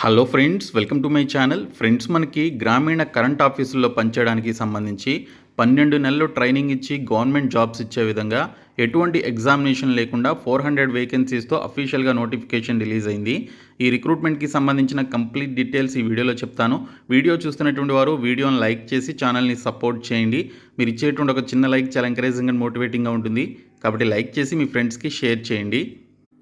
Hello friends welcome to my channel. Friends మనకి గ్రామీణ current ఆఫీసుల్లో పనిచేయడానికి సంబంధించి పన్నెండు నెలలు ట్రైనింగ్ ఇచ్చి గవర్నమెంట్ జాబ్స్ ఇచ్చే విధంగా ఎటువంటి ఎగ్జామినేషన్ లేకుండా ఫోర్ హండ్రెడ్ వేకెన్సీస్తో అఫీషియల్గా నోటిఫికేషన్ రిలీజ్ అయింది. ఈ రిక్రూట్మెంట్కి సంబంధించిన కంప్లీట్ డీటెయిల్స్ ఈ వీడియోలో చెప్తాను. వీడియో చూస్తున్నటువంటి వారు వీడియోని లైక్ చేసి ఛానల్ని సపోర్ట్ చేయండి. మీరు ఇచ్చేటువంటి ఒక చిన్న లైక్ చాలా ఎంకరేజింగ్ అండ్ మోటివేటింగ్గా ఉంటుంది. కాబట్టి లైక్ చేసి మీ ఫ్రెండ్స్కి షేర్ చేయండి.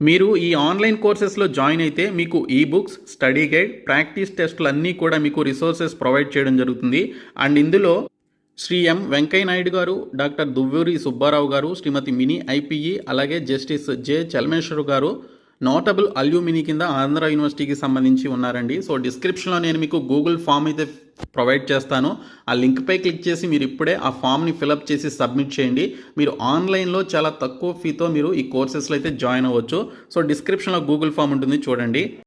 మీరు ఈ ఆన్లైన్ కోర్సెస్లో జాయిన్ అయితే మీకు ఈ బుక్స్ స్టడీ గైడ్ ప్రాక్టీస్ టెస్ట్లు అన్నీ కూడా మీకు రిసోర్సెస్ ప్రొవైడ్ చేయడం జరుగుతుంది. అండ్ ఇందులో శ్రీ ఎం వెంకయ్య నాయుడు గారు డాక్టర్ దువ్వూరి సుబ్బారావు గారు శ్రీమతి మినీ ఐపీఈ అలాగే justice J Chelameswar garu notable alumni కింద ఆంధ్ర యూనివర్సిటీకి సంబంధించి ఉన్నారండి. సో డిస్క్రిప్షన్లో నేను మీకు గూగుల్ ఫామ్ అయితే ప్రొవైడ్ చేస్తాను. ఆ లింక్పై క్లిక్ చేసి మీరు ఇప్పుడే ఆ ఫామ్ని ఫిలప్ చేసి సబ్మిట్ చేయండి. మీరు ఆన్లైన్లో చాలా తక్కువ ఫీతో మీరు ఈ కోర్సెస్లో అయితే జాయిన్ అవ్వచ్చు. సో డిస్క్రిప్షన్లో గూగుల్ ఫామ్ ఉంటుంది చూడండి.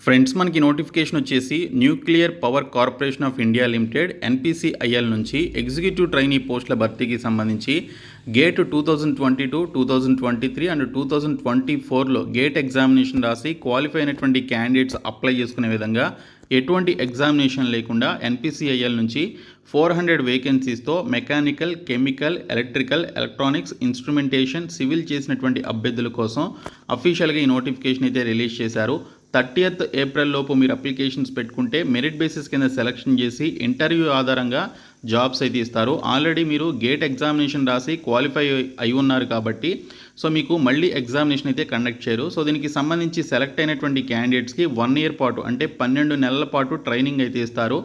ఫ్రెండ్స్ మనకి నోటిఫికేషన్ వచ్చేసి nuclear power corporation of India limited NPCIL నుంచి ఎగ్జిక్యూటివ్ ట్రైనీ పోస్టుల భర్తీకి సంబంధించి GATE two thousand twenty two two thousand twenty three and two thousand twenty ఫోర్లో గేట్ ఎగ్జామినేషన్ రాసి క్వాలిఫై అయినటువంటి క్యాండిడేట్స్ అప్లై చేసుకునే విధంగా ఎటువంటి ఎగ్జామినేషన్ లేకుండా ఎన్పిసిఐఎల్ నుంచి four hundred వేకెన్సీస్తో mechanical chemical electrical electronics instrumentation civil చేసినటువంటి అభ్యర్థుల కోసం అఫీషియల్గా ఈ నోటిఫికేషన్ అయితే రిలీజ్ చేశారు. థర్టీయత్ ఏప్రిల్ లోపు మీరు అప్లికేషన్స్ పెట్టుకుంటే మెరిట్ బేసిస్ కింద సెలక్షన్ చేసి ఇంటర్వ్యూ ఆధారంగా జాబ్స్ అయితే ఇస్తారు. ఆల్రెడీ మీరు గేట్ ఎగ్జామినేషన్ రాసి క్వాలిఫై అయి ఉన్నారు కాబట్టి సో మీకు మళ్ళీ ఎగ్జామినేషన్ అయితే కండక్ట్ చేయరు. సో దీనికి సంబంధించి సెలెక్ట్ అయినటువంటి క్యాండిడేట్స్కి వన్ ఇయర్ పాటు అంటే పన్నెండు నెలల పాటు ట్రైనింగ్ అయితే ఇస్తారు.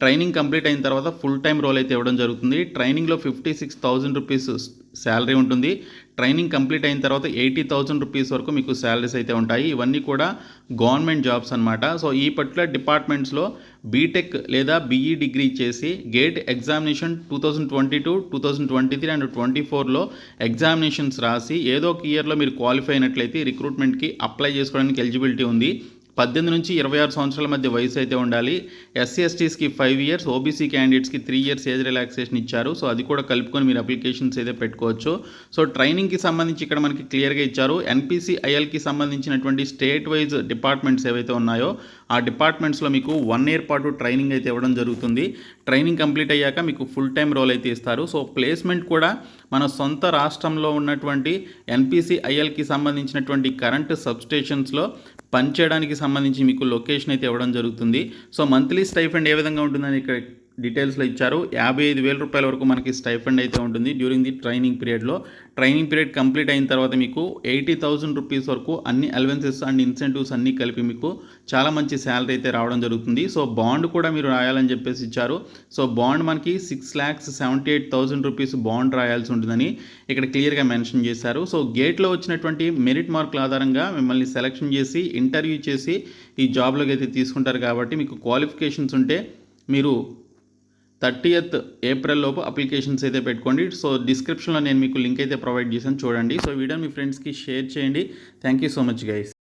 ట్రైనింగ్ కంప్లీట్ అయిన తర్వాత ఫుల్ టైం రోల్ అయితే ఇవ్వడం జరుగుతుంది. ట్రైనింగ్లో fifty six thousand rupees salary ఉంటుంది. ట్రైనింగ్ కంప్లీట్ అయిన తర్వాత ఎయిటీ థౌజండ్ రూపీస్ వరకు మీకు శాలరీస్ అయితే ఉంటాయి. ఇవన్నీ కూడా గవర్నమెంట్ జాబ్స్ అనమాట సో ఈ పర్టికులర్ డిపార్ట్మెంట్స్లో బీటెక్ లేదా బీఈ డిగ్రీ చేసి GATE examination two thousand twenty two two thousand twenty three and twenty ఫోర్లో ఎగ్జామినేషన్స్ రాసి ఏదో ఒక ఇయర్లో మీరు క్వాలిఫై అయినట్లయితే రిక్రూట్మెంట్కి అప్లై చేసుకోవడానికి ఎలిజిబిలిటీ ఉంది. పద్దెనిమిది నుంచి ఇరవై ఆరు సంవత్సరాల మధ్య వయసు అయితే ఉండాలి. ఎస్సీ ఎస్టీస్కి ఫైవ్ ఇయర్స్ ఓబీసీ క్యాండిడేట్స్కి త్రీ ఇయర్స్ ఏజ్ రిలాక్సేషన్ ఇచ్చారు. సో అది కూడా కలుపుకొని మీరు అప్లికేషన్స్ అయితే పెట్టుకోవచ్చు. సో ట్రైనింగ్కి సంబంధించి ఇక్కడ మనకి క్లియర్గా ఇచ్చారు. ఎన్పీసీ ఐఎల్కి సంబంధించినటువంటి స్టేట్ వైజ్ డిపార్ట్మెంట్స్ ఏవైతే ఉన్నాయో ఆ డిపార్ట్మెంట్స్లో మీకు వన్ ఇయర్ పాటు ట్రైనింగ్ అయితే ఇవ్వడం జరుగుతుంది. ట్రైనింగ్ కంప్లీట్ అయ్యాక మీకు ఫుల్ టైం రోల్ అయితే ఇస్తారు. సో ప్లేస్మెంట్ కూడా మన సొంత రాష్ట్రంలో ఉన్నటువంటి ఎన్పిసి ఐఎల్కి సంబంధించినటువంటి కరెంట్ సబ్స్టేషన్స్లో పనిచేయడానికి సంబంధించి మీకు లొకేషన్ అయితే ఇవ్వడం జరుగుతుంది. సో మంత్లీ స్టైఫండ్ ఏ విధంగా ఉంటుందని ఇక్కడ డీటెయిల్స్లో ఇచ్చారు. యాభై ఐదు వేల రూపాయల వరకు మనకి స్టైఫండ్ అయితే ఉంటుంది డ్యూరింగ్ ది ట్రైనింగ్ పీరియడ్లో. ట్రైనింగ్ పీరియడ్ కంప్లీట్ అయిన తర్వాత మీకు ఎయిటీ థౌసండ్ రూపీస్ వరకు అన్ని అలవెన్సెస్ అండ్ ఇన్సెంటివ్స్ అన్నీ కలిపి మీకు చాలా మంచి శాలరీ అయితే రావడం జరుగుతుంది. సో బాండ్ కూడా మీరు రాయాలని చెప్పేసి ఇచ్చారు. సో బాండ్ మనకి six lakhs seventy eight thousand rupees bond రాయాల్సి ఉంటుందని ఇక్కడ క్లియర్గా మెన్షన్ చేశారు. సో గేట్లో వచ్చినటువంటి మెరిట్ మార్కుల ఆధారంగా మిమ్మల్ని సెలెక్షన్ చేసి ఇంటర్వ్యూ చేసి ఈ జాబ్లోకి అయితే తీసుకుంటారు కాబట్టి మీకు క్వాలిఫికేషన్స్ ఉంటే మీరు థర్టీయత్ ఏప్రిల్ లోపు అప్లికేషన్స్ అయితే పెట్టుకోండి. సో డిస్క్రిప్షన్లో నేను మీకు లింక్ అయితే ప్రొవైడ్ చేశాను. చూడండి. సో వీడియో మీ ఫ్రెండ్స్కి షేర్ చేయండి. Thank you so much guys